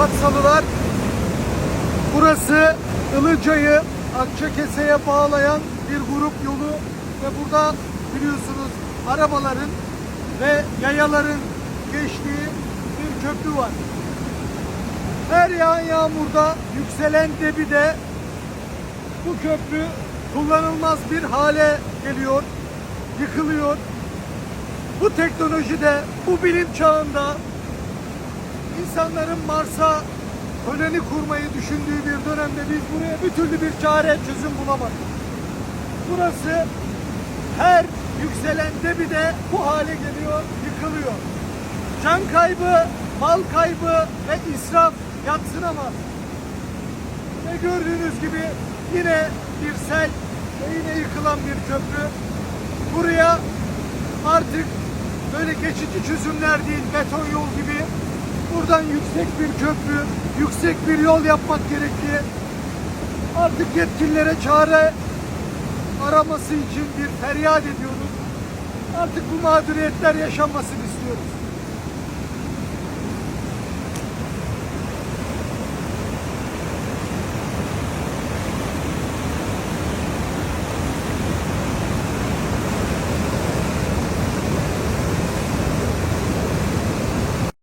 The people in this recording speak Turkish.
Fatsalılar. Burası Ilıca'yı Akçakese'ye bağlayan bir grup yolu ve burada biliyorsunuz arabaların ve yayaların geçtiği bir köprü var. Her yağan yağmurda yükselen debide bu köprü kullanılmaz bir hale geliyor, yıkılıyor. Bu teknolojide, bu bilim çağında insanların Mars'a koloni kurmayı düşündüğü bir dönemde biz buraya bir türlü bir çare, çözüm bulamadık. Burası her yükselen debide bu hale geliyor, yıkılıyor. Can kaybı, mal kaybı ve israf yatsınamaz. Ve gördüğünüz gibi yine bir sel ve yine yıkılan bir köprü. Buraya artık böyle geçici çözümler değil, beton yol gibi buradan yüksek bir köprü, yüksek bir yol yapmak gerekli. Artık yetkililere çare araması için bir feryat ediyoruz. Artık bu mağduriyetler yaşanmasını istiyoruz.